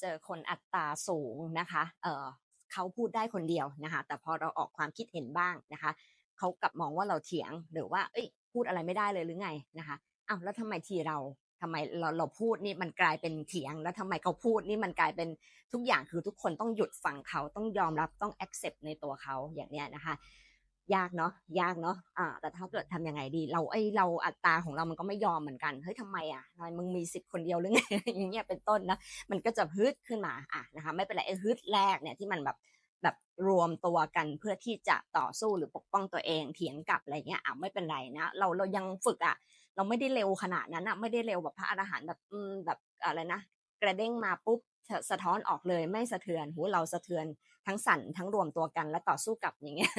เจอคนอัตราสูงนะคะเออเขาพูดได้คนเดียวนะคะ แต่พอเราออกความคิดเห็นบ้างนะคะเขากลับมองว่าเราเถียงหรือว่า เอ้ย พูดอะไรไม่ได้เลยหรือไงนะคะอ้าวแล้วทำไมทีเราทำไมเราเราพูดนี่มันกลายเป็นเถียง แล้วทำไมเขาพูดนี่มันกลายเป็นทุกอย่างคือทุกคนต้องหยุดฟังเขาต้องยอมรับต้อง accept ในตัวเขาอย่างเนี้ยนะคะ ยากเนาะยากเนาะอ่าแต่ถ้าเกิดทำยังไงดี เราไอเราอัตราของเรามันก็ไม่ยอมเหมือนกันเฮ้ยทำไมอะทำไมมึงมีสิทธิ์คนเดียวหรือไงอย่างเงี้ยเป็นต้นนะมันก็จะฮึดขึ้นมาอะนะคะไม่เป็นไรไอฮึดแรกเนี่ยที่มันแบบแบบรวมตัวกันเพื่อที่จะต่อสู้หรือปกป้องตัวเองเถียงกลับอะไรเงี้ยอะไม่เป็นไรนะเราเรายังฝึกอะเราไม่ได้เร็วขนาดนั้นอะไม่ได้เร็วแบบพระอรหันต์แบบอืมแบบอะไรนะกระเด้งมาปุ๊บ สะท้อนออกเลยไม่สะเทือนหูเราสะเทือนทั้งสั่นทั้งรวมตัวกันและต่อสู้กับอย่างเงี้ย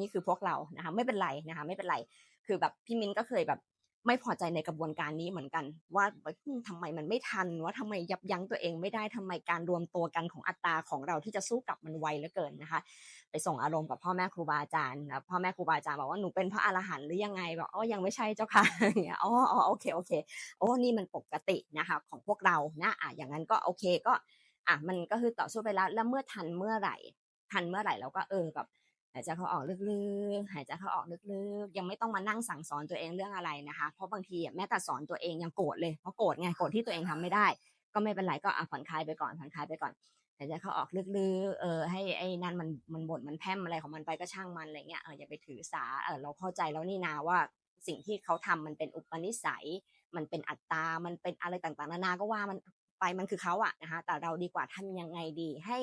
นี่คือพวกเรานะคะไม่เป็นไรนะคะไม่เป็นไร คือแบบพี่มิ้นก็เคยแบบ ไม่พอใจในกระบวนการนี้เหมือนกัน ว่าทำไมมันไม่ทัน ว่าทำไมยับยั้งตัวเองไม่ได้ทำไมการรวมตัวกันของอัตราของเราที่จะสู้กับมันไวเหลือเกินนะคะ ไปส่งอารมณ์กับพ่อแม่ครูบาอาจารย์พ่อแม่ครูบาอาจารย์บอกว่าหนูเป็นพระอรหันต์หรือยังไงบอกอ๋อยังไม่ใช่เจ้าค่ะอย่างเงี้ยอ๋ออ๋อโอเคโอเคโอ้นี่มันปกตินะคะของพวกเรานะอะอย่างนั้นก็โอเคก็อะมันก็คือต่อสู้ไปแล้วแล้วเมื่อทันเมื่อไหร่ทันเมื่อไหร่เราก็เออแบบ หายใจเขาออกลึกๆ หายใจเขาออกลึกๆ ยังไม่ต้องมานั่งสั่งสอนตัวเองเรื่องอะไรนะคะ เพราะบางทีแม้แต่สอนตัวเองยังโกรธเลย เพราะโกรธไง โกรธที่ตัวเองทำไม่ได้ ก็ไม่เป็นไร ก็อะผ่อนคลายไปก่อน ผ่อนคลายไปก่อน หายใจเขาออกลึกๆ เออ ให้ไอ้นั่นมันมันบ่นมันแพร่มอะไรของมันไปก็ช่างมันอะไรเงี้ย เอออย่าไปถือสา เออเราเข้าใจแล้วนี่นาว่าสิ่งที่เขาทำมันเป็นอุปนิสัย มันเป็นอัตตา มันเป็นอะไรต่างๆ นานา ก็ว่ามันไป มันคือเขาอะนะคะ แต่เราดีกว่าทำยังไงดี ให้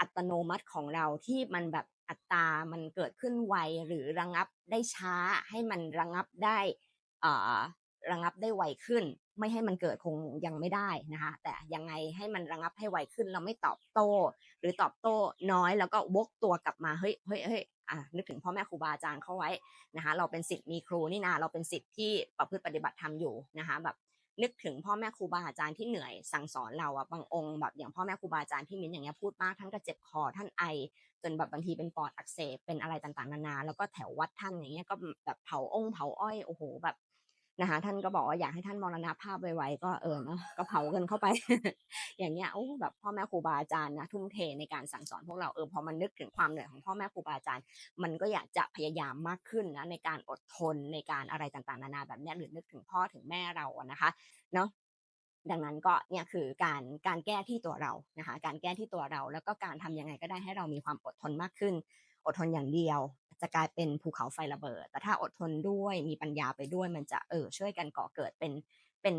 อัตโนมัติของเราที่มันแบบ อัตรามันเกิดขึ้นไวหรือระงับได้ช้าให้มันระงับได้อ่าระงับได้ไวขึ้น ไม่ให้มันเกิดคงยังไม่ได้นะคะแต่ยังไงให้มันระงับให้ไวขึ้นเราไม่ตอบโต้ หรือตอบโต้น้อยแล้วก็วกตัวกลับมาเฮ้ยเฮ้ยเฮ้ยอะนึกถึงพ่อแม่ครูบาอาจารย์เข้าไว้นะคะเราเป็นสิทธิ์มีครูนี่นาเราเป็นสิทธิ์ที่ประพฤติปฏิบัติธรรมอยู่นะคะแบบ นึกถึงพ่อแม่ครูบาอาจารย์ที่เหนื่อยสั่งสอนเราอะบางองค์แบบอย่างพ่อแม่ครูบาอาจารย์ที่มิ้นอย่างเงี้ยพูดมากท่านก็เจ็บคอท่านไอ จนแบบบางทีเป็นปอดอักเสบเป็นอะไรต่างๆนานาแล้วก็แถววัดท่านอย่างเงี้ยก็แบบเผาองค์เผาอ้อยโอ้โหแบบ นะคะท่านก็บอกว่าอยากให้ท่านมรณภาพไวๆก็เออเนาะก็เผากันเข้าไป อย่างเงี้ยโอ้แบบพ่อแม่ครูบาอาจารย์นะทุ่มเทในการสั่งสอนพวกเราเออพอมันนึกถึงความเหนื่อยของพ่อแม่ครูบาอาจารย์ มันก็อยากจะพยายามมากขึ้นนะในการอดทนในการอะไรต่างๆนานาแบบนี้หรือนึกถึงพ่อถึงแม่เราอะนะคะเนาะดังนั้นก็เนี่ยคือการการแก้ที่ตัวเรานะคะการแก้ที่ตัวเรา แล้วก็การทำยังไงก็ได้ให้เรามีความอดทนมากขึ้น อดทนอย่างเดียว จะกลายเป็นภูเขาไฟระเบิด แต่ถ้าอดทนด้วยมีปัญญาไปด้วยมันจะเออช่วยกันก่อเกิดเป็นเป็น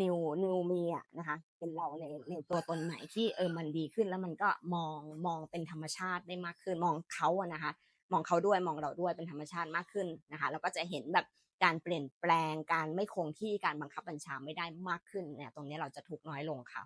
นิวนิวมีอะนะคะ เป็นเราในในตัวตนใหม่ที่เออมันดีขึ้นแล้วมันก็มองมองเป็นธรรมชาติได้มากขึ้นมองเขาอะนะคะ มองเขาด้วยมองเราด้วยเป็นธรรมชาติมากขึ้นนะคะแล้วก็จะเห็นแบบการเปลี่ยนแปลงการไม่คงที่การบังคับบัญชาไม่ได้มากขึ้นเนี่ยตรงนี้เราจะถูกน้อยลงค่ะ